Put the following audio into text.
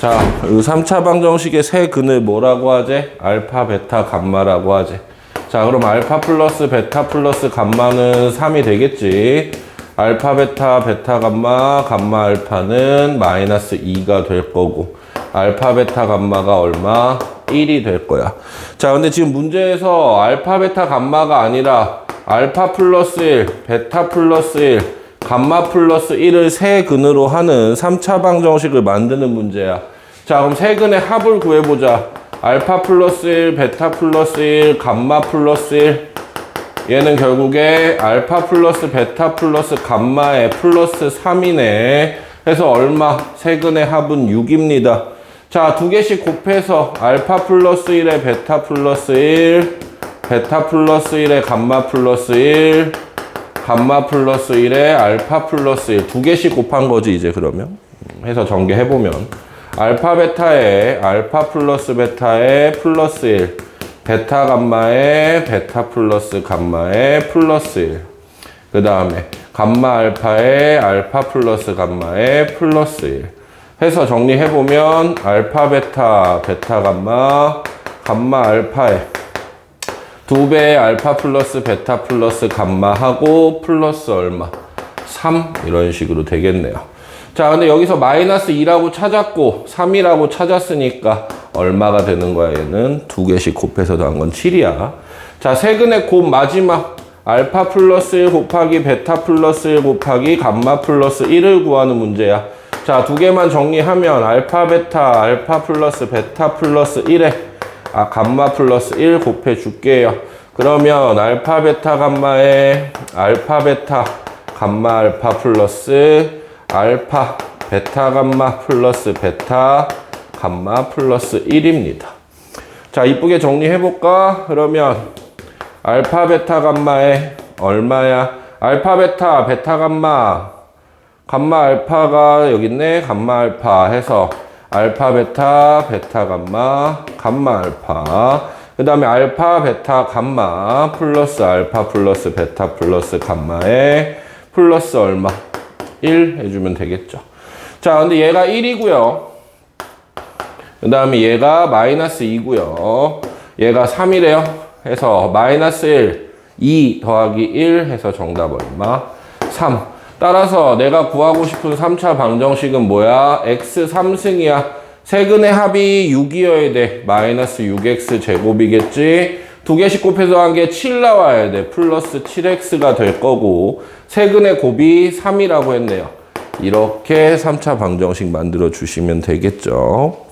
자, 이 3차 방정식의 세 근을 뭐라고 하지? 알파, 베타, 감마라고 하지. 자, 그럼 알파 플러스 베타 플러스 감마는 3이 되겠지. 알파, 베타, 베타, 감마, 감마, 알파는 마이너스 2가 될 거고. 알파, 베타, 감마가 얼마? 1이 될 거야. 자, 근데 지금 문제에서 알파, 베타, 감마가 아니라 알파 플러스 1, 베타 플러스 1, 감마 플러스 1을 세 근으로 하는 3차 방정식을 만드는 문제야. 자, 그럼 세 근의 합을 구해보자. 알파 플러스 1, 베타 플러스 1, 감마 플러스 1. 얘는 결국에 알파 플러스 베타 플러스 감마의 플러스 3이네. 해서 얼마? 세 근의 합은 6입니다. 자, 두 개씩 곱해서 알파 플러스 1에 베타 플러스 1, 베타 플러스 1에 감마 플러스 1, 감마 플러스 1에 알파 플러스 1. 두 개씩 곱한 거지, 이제 그러면. 음, 해서 전개해 보면. 알파 베타에 알파 플러스 베타에 플러스 1. 베타 감마에 베타 플러스 감마에 플러스 1. 그 다음에 감마 알파에 알파 플러스 감마에 플러스 1. 해서 정리해 보면 알파 베타 베타 감마 감마 알파에 두 배의 알파 플러스 베타 플러스 감마 하고 플러스 얼마? 3 이런 식으로 되겠네요. 자, 근데 여기서 마이너스 2라고 찾았고 3이라고 찾았으니까 얼마가 되는 거야? 얘는 두 개씩 곱해서 더한 건 7이야. 자, 세근의 곱 마지막 알파 플러스 1 곱하기 베타 플러스 1 곱하기 감마 플러스 1을 구하는 문제야. 자, 두 개만 정리하면 알파 베타 알파 플러스 베타 플러스 1에 아, 감마 플러스 1 곱해 줄게요. 그러면 알파 베타 감마에 알파 베타 감마 알파 플러스 알파 베타 감마 플러스 베타 감마 플러스 1입니다. 자, 이쁘게 정리해 볼까? 그러면 알파 베타 감마에 얼마야? 알파 베타 베타 감마 감마 알파가 여기 있네. 감마 알파 해서 알파 베타 베타 감마 감마 알파. 그 다음에 알파 베타 감마 플러스 알파 플러스 베타 플러스 감마에 플러스 얼마? 1 해주면 되겠죠. 자 근데 얘가 1이고요. 그 다음에 얘가 마이너스 2고요. 얘가 3이래요. 해서 마이너스 1 2 더하기 1 해서 정답 얼마? 3 따라서 내가 구하고 싶은 3차 방정식은 뭐야? x 3승이야. 세근의 합이 6이어야 돼. 마이너스 6x 제곱이겠지. 두 개씩 곱해서 한게7 나와야 돼. 플러스 7x가 될 거고. 세근의 곱이 3이라고 했네요. 이렇게 3차 방정식 만들어 주시면 되겠죠.